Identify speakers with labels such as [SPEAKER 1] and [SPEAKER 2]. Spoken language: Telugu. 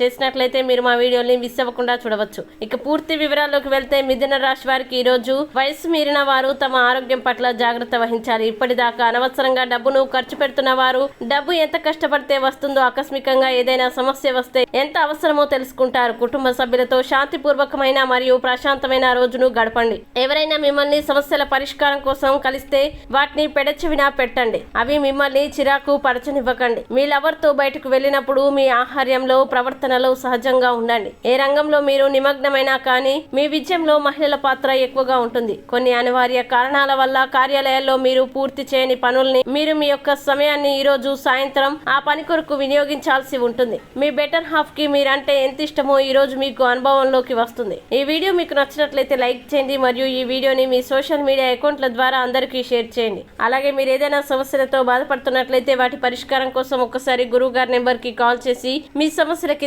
[SPEAKER 1] చేసినట్లయితే మీరు మా వీడియోని మిస్ అవ్వకుండా చూడవచ్చు. ఇక పూర్తి వివరాల్లోకి వెళ్తే మిథున రాశి వారికి ఈ రోజు వయసు మీరిన వారు తమ ఆరోగ్యం పట్ల జాగ్రత్త వహించాలి. ఇప్పటిదాకా అనవసరంగా డబ్బును ఖర్చు పెడుతున్న వారు డబ్బు ఎంత కష్టపడితే వస్తుందో ఆకస్మికంగా ఏదైనా సమస్య వస్తే ఎంత అవసరమో తెలుసుకుంటారు. కుటుంబ సభ్యులతో శాంతిపూర్వకమైన మరియు ప్రశాంతమైన రోజును గడపండి. ఎవరైనా మిమ్మల్ని సమస్యల పరిష్కారం కోసం కలిస్తే వాటిని పెడచెవిన పెట్టండి. అవి మిమ్మల్ని చిరాకు పరచనివ్వకండి. మీ లవర్తో బయటకు వెళ్ళినప్పుడు మీ ఆహార్యంలో ప్రవర్తనలో సహజంగా ఉండండి. ఏ రంగంలో మీరు నిమగ్నమైనా కానీ మీ విజయంలో మహిళల పాత్ర ఎక్కువగా ఉంటుంది. కొన్ని అనివార్య కారణాల వల్ల కార్యాలయాల్లో మీరు పూర్తి చేయని పనుల్ని మీరు మీ యొక్క సమయాన్ని ఈ రోజు సాయంత్రం ఆ పని కొరకు వినియోగించాల్సి ఉంటుంది. మీ బెటర్ హాఫ్కి మీరంటే ఎంత ఇష్టమో ఈ రోజు మీకు అనుభవంలోకి వస్తుంది. ఈ వీడియో మీకు నచ్చినట్లయితే లైక్ చేయండి మరియు ఈ వీడియోని మీ సోషల్ మీడియా అకౌంట్ల ద్వారా అందరికీ షేర్ చేయండి. అలాగే మీరు ఏదైనా సమస్యలతో బాధపడుతున్నట్లయితే వాటి పరిష్కారం కోసం ఒక్కసారి గురువు గారి నెంబర్కి కాల్ చేసి మీ సమస్యలకి